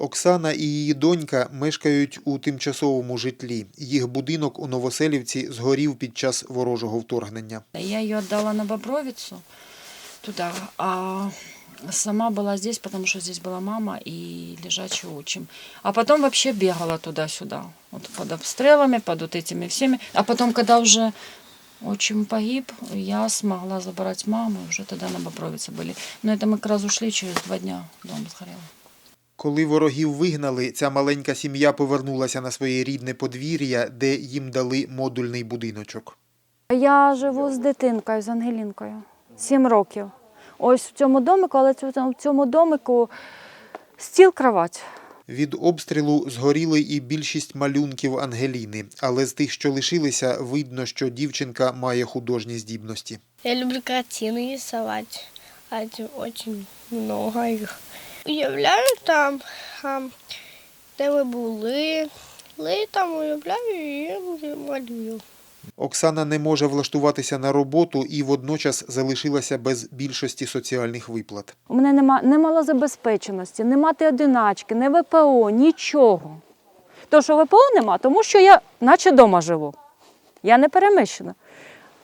Оксана і її донька мешкають у тимчасовому житлі. Їх будинок у Новоселівці згорів під час ворожого вторгнення. Я ее отдала на Бобровицу туда, а сама была здесь, потому что здесь была мама и лежачий отчим. А потом вообще бегала туда-сюда, вот под обстрелами, под вот этими всеми. А потом, когда уже отчим погиб, я смогла забрать маму, уже тогда на Бобровице были. Но это мы как раз ушли, через два дня дом сгорел. Коли ворогів вигнали, ця маленька сім'я повернулася на своє рідне подвір'я, де їм дали модульний будиночок. Я живу з дитинкою, з Ангелінкою. Сім років. Ось в цьому домику, але в цьому домику стіл кровать. Від обстрілу згоріли і більшість малюнків Ангеліни, але з тих, що лишилися, видно, що дівчинка має художні здібності. Я люблю картины рисовать. а Очень много их. Уявляю там, де ви були. Ли там уявляю і малюю. Оксана не може влаштуватися на роботу і водночас залишилася без більшості соціальних виплат. У мене нема не малозабезпеченості, не мати одиначки, не ВПО, нічого. То, що ВПО нема, тому що я наче вдома живу. Я не переміщена.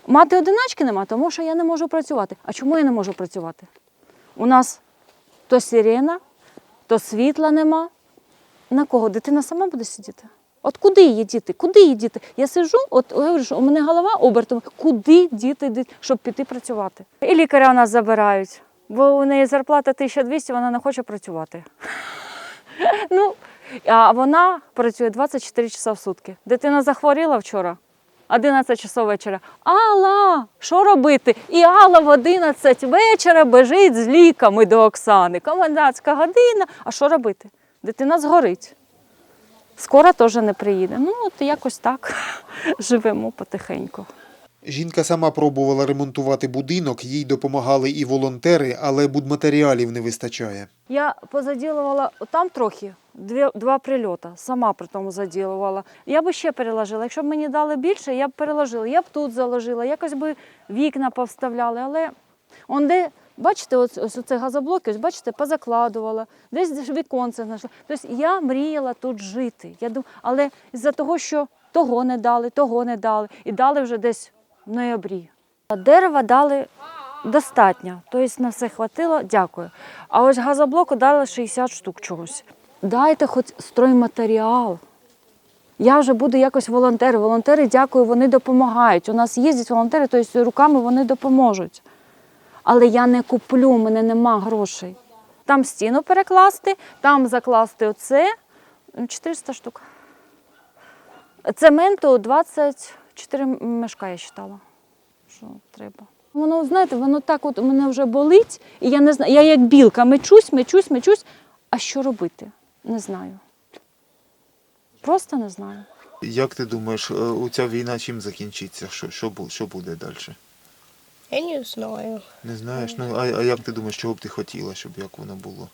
Мати одиначки нема, тому що я не можу працювати. А чому я не можу працювати? У нас то сирена, то світла нема. На кого? Дитина сама буде сидіти? От куди її діти? Куди її діти? Я сиджу, от говорю, що у мене голова обертом. Куди діти, щоб піти працювати? І лікаря нас забирають, бо у неї зарплата 1200, вона не хоче працювати. Ну, а вона працює 24 часа в сутки. Дитина захворіла вчора, 11 часов вечора. Алла, що робити? І Алла в 11 вечора біжить з ліками до Оксани. Комендантська година. А що робити? Дитина згорить. Скоро теж не приїде. Ну, от якось так живемо потихеньку. Жінка сама пробувала ремонтувати будинок, їй допомагали і волонтери, але будматеріалів не вистачає. Я позаділувала там трохи, дві, два прильоти, сама при тому заділувала. Я би ще переложила. Якщо б мені дали більше, я б переложила. Я б тут заложила, якось би вікна повставляли. Але он де, бачите, ось, ось оце газоблоки, ось бачите, позакладувала, десь віконце знайшла. Тобто я мріяла тут жити. Я дум... Але з-за того, що того не дали, того не дали, і дали вже десь в ноябрі. Дерева дали достатньо, тобто на все хватило, дякую. А ось газоблоку дали 60 штук чогось. Дайте хоч стройматеріал. Я вже буду якось волонтер. Волонтери, дякую, вони допомагають. У нас їздять волонтери, тобто руками вони допоможуть. Але я не куплю, у мене нема грошей. Там стіну перекласти, там закласти оце 400 штук. Цементу 24 мешка я вважала, що треба. Воно, знаєте, воно так от у мене вже болить, і я не знаю. Я як білка мечусь, мечусь, мечусь. А що робити? Не знаю. Просто не знаю. Як ти думаєш, е, ця війна чим закінчиться? Що, що, бу- що буде далі? Я не знаю. Не знаєш? Ну, а, а як ти думаєш, чого б ти хотіла, щоб як воно було?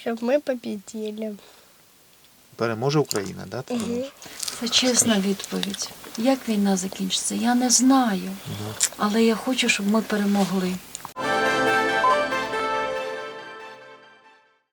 Щоб ми победили. Переможе Україна, да? ти думаєш? Це чесна відповідь. Як війна закінчиться, я не знаю. Але я хочу, щоб ми перемогли.